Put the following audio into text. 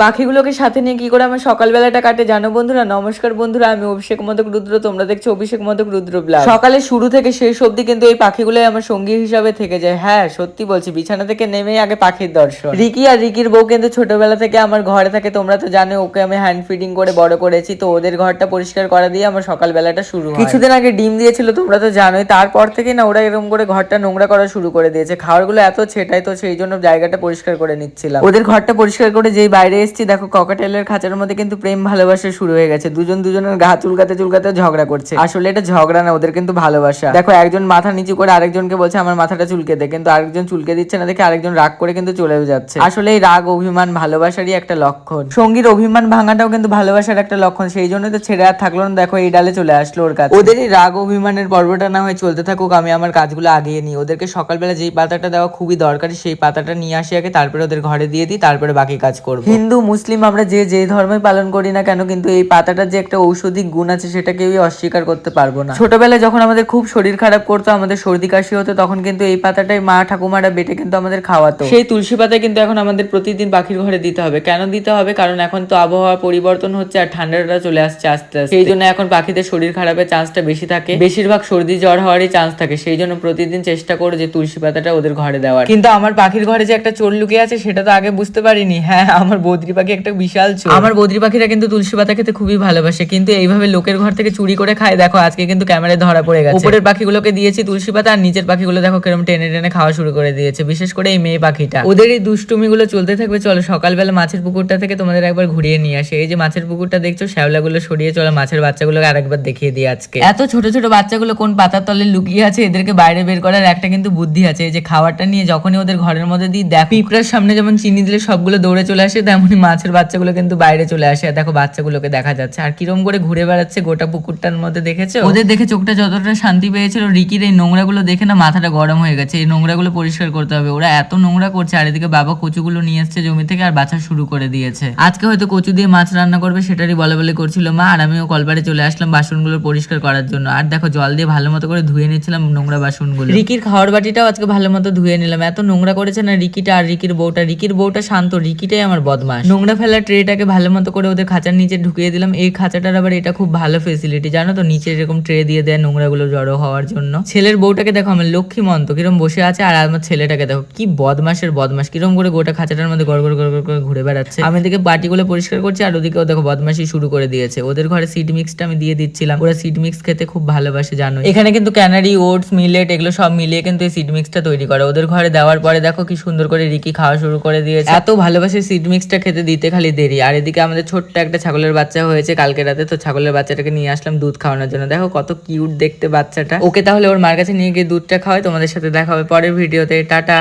পাখিগুলোকে সাথে নিয়ে কি করে আমার সকালবেলাটা কাটে জানো বন্ধুরা? নমস্কার বন্ধুরা, আমি অভিষেক মদক রুদ্র, তোমরা দেখছ অভিষেক মদক রুদ্র ব্লগ সকালে শুরু থেকে শেষ অবধি কিন্তু এই পাখিগুলোই আমার সঙ্গী হিসাবে থেকে যায়। হ্যাঁ সত্যি বলছি, বিছানা থেকে নেমেই আগে পাখির দর্শন। রিকি আর রিকির বউ কিন্তু ছোটবেলা থেকে আমার ঘরে থাকে, তোমরা তো জানো, ওকে আমি হ্যান্ড ফিডিং করে বড় করেছি, তো ওদের ঘরটা পরিষ্কার করা দিয়ে আমার সকালবেলাটা শুরু হয়। কিছুদিন আগে ডিম দিয়েছিল, তোমরা তো জানোই, তারপর থেকে না ওরা এরকম করে ঘরটা নোংরা করা শুরু করে দিয়েছে। খাবারগুলো এত ছেটাই, তো সেই জন্য জায়গাটা পরিষ্কার করে নিচ্ছিলাম। ওদের ঘরটা পরিষ্কার করে যেই বাইরে এসেছি, দেখো ককাটেলের খাঁচার মধ্যে কিন্তু প্রেম ভালোবাসা শুরু হয়ে গেছে। দুজন দুজনের গা চুলকাতে চুলকাতে ঝগড়া করছে। আসলে এটা ঝগড়া না, ওদের কিন্তু ভালোবাসা। দেখো, একজন মাথা নিচু করে আরেকজনকে বলছে, আমার মাথাটা চুলকে দে। কিন্তু আরেকজন চুলকে দিচ্ছে না দেখে আরেকজন রাগ করে কিন্তু চলেও যাচ্ছে। আসলে এই রাগ, অভিমান ভালোবাসারই একটা লক্ষণ। সঙ্গীর অভিমান ভাঙাটাও কিন্তু ভালোবাসার একটা লক্ষণ, সেই জন্য তো ছেড়ে আর থাকল না। দেখো, এই ডালে চলে আসলো ওর কাছে। ওদের এই রাগ, অভিমানের পর্বটা না হয় চলতে থাকুক, আমি আমার কাজগুলো আগিয়ে নিই। ওদেরকে সকালবেলা যেই পাতাটা দেওয়া খুবই দরকারি, সেই পাতাটা নিয়ে আসি আগে, তারপরে ওদের ঘরে দিয়ে দিই, তারপরে বাকি কাজ করব। হিন্দু মুসলিম আমরা যে যে ধর্মে পালন করি না কেন কিন্তু এই পাতাটার যে একটা ঔষধিক গুণ আছে সেটা কেউই অস্বীকার করতে পারব না। ছোটবেলায় যখন আমাদের খুব শরীর খারাপ করতো, আমাদের সর্দি কাশি হতো, তখন কিন্তু এই পাতাটাই মা ঠাকুমারা বেটে কিন্তু আমাদের খাওয়াতো। সেই তুলসী পাতা কিন্তু এখন আমাদের প্রতিদিন পাখির ঘরে দিতে হবে। কেন দিতে হবে? কারণ এখন তো আবহাওয়া পরিবর্তন হচ্ছে আর ঠান্ডাটা চলে আসছে আস্তে আস্তে। সেই জন্য এখন পাখিদের শরীর খারাপের চান্সটা বেশি থাকে। বেশিরভাগ সর্দি জ্বর হওয়ারই চান্স থাকে। সেই জন্য প্রতিদিন চেষ্টা করো যে তুলসী পাতাটা ওদের ঘরে দেওয়ার। কিন্তু আমার পাখির ঘরে যে একটা চোর লুকিয়ে আছে, সেটা তো আগে বুঝতে পারিনি। হ্যাঁ আমার বদ্রি পাখি একটা বিশাল চোর। আমার বদ্রি পাখিরা কিন্তু তুলসী পাতা খেতে খুবই ভালোবাসে কিন্তু এইভাবে লোকের ঘর থেকে চুরি করে খায় দেখো আজকে কিন্তু ক্যামেরায় ধরা পড়ে গেছে। উপরের পাখিগুলোকে দিয়েছি তুলসী পাতা আর নিচের পাখিগুলো দেখো কিরম টেনে টেনে খাওয়া শুরু করে দিয়েছে বিশেষ করে এই মেয়ে পাখিটা। ওদের এই দুষ্টুমি গুলো চলতে থাকবে চলো সকালবেলা মাছের পুকুরটা থেকে তোমাদের একবার ঘুরিয়ে নিয়ে আসে। এই যে মাছের পুকুরটা দেখছ শ্যাওলাগুলো সরিয়ে চলো মাছের বাচ্চাগুলোকে আরেকবার দেখিয়ে দিই আজকে। এত ছোট ছোট বাচ্চাগুলো কোন পাতার তলে লুকিয়ে আছে এদেরকে বাইরে বের করার একটা কিন্তু বুদ্ধি আছে। এই যে খাবারটা নিয়ে যখনই ওদের ঘরের মধ্যে দিই দেখ। পিঁপড়ার সামনে যেমন চিনি দিলে সবগুলো দৌড়ে চলে আসে তেমনই মাছের বাচ্চাগুলো কিন্তু বাইরে চলে আসে। দেখো বাচ্চাগুলোকে দেখা যাচ্ছে। আর কিরম করে ঘুরে বেড়াচ্ছে গোটা পুকুরটার মধ্যে দেখেছ? ওদের দেখে চোখটা যতটা শান্তি পেয়েছিল রিকির এই নোংরাগুলো দেখে না মাথাটা গরম হয়ে গেছে। এই নোংরাগুলো পরিষ্কার করতে হবে। ওরা এত নোংরা করছে। আর এদিকে বাবা কচুগুলো নিয়ে এসছে জমি থেকে আর বাছা শুরু করে দিয়েছে। আজকে হয়তো কচু দিয়ে মাছ রান্না করবে সেটারই বলে বলে করছিল মা। আর আমিও কলপারে চলে আসলাম বাসনগুলো পরিষ্কার করার জন্য। আর দেখো জল দিয়ে ভালো মতো করে ধুয়ে নিচ্ছিলাম নোংরা বাসনগুলো। রিকির খাওয়ার বাটিটাও আজকে ভালো মতো ধুয়ে নিলাম। এত নোংরা করেছে না রিকিটা আর রিকির বউটা। রিকির বউটা শান্ত রিকিটাই আমার বদমাস নোংরা ফেলার ট্রেটাকে ভালো মতো করে ওদের খাঁচার নিচে ঢুকিয়ে দিলাম। এই খাঁচাটার আবার এটা খুব ভালো ফেসিলিটি জানো তো? নিচে এরকম ট্রে দিয়ে দেয় নোংরাগুলো জড়ো হওয়ার জন্য। ছেলের বউটাকে দেখো, আমার লক্ষ্মী মন্ত, কিরম বসে আছে, আর আমার ছেলেটাকে দেখো, কি বদমাসের বদমাস কিরম করে গোটা খাঁচাটার মধ্যে গড় গড় গড় করে ঘুরে বেড়াচ্ছে। আমি এদিকে বাটিগুলো পরিষ্কার করছি, আর ওদিকেও দেখো বদমাসি শুরু করে দিয়েছে। ওদের ঘরে সিড মিক্সটা আমি দিয়ে দিচ্ছিলাম। ওরা সিড মিক্স খেতে খুব ভালোবাসে জানো এখানে কিন্তু ক্যানারি ওটস মিলেট এগুলো সব মিলিয়ে কিন্তু এই সিড মিক্সটা তৈরি করে। ওদের ঘরে দেওয়ার পরে দেখো কি সুন্দর করে রিকি খাওয়া শুরু করে দিয়েছে। এত ভালোবাসে সিড মিক্সটা খেতে দিতে খালি দেরি। আর এদিকে আমাদের ছোট্ট একটা ছাগলের বাচ্চা হয়েছে কালকে রাতে, তো ছাগলের বাচ্চাটাকে নিয়ে আসলাম দুধ খাওয়ানোর জন্য। দেখো কত কিউট দেখতে বাচ্চাটা। ওকে তাহলে ওর মার কাছে নিয়ে গিয়ে দুধটা খাওয়াই, তোমাদের সাথে দেখা হবে পরের ভিডিওতে। টাটা।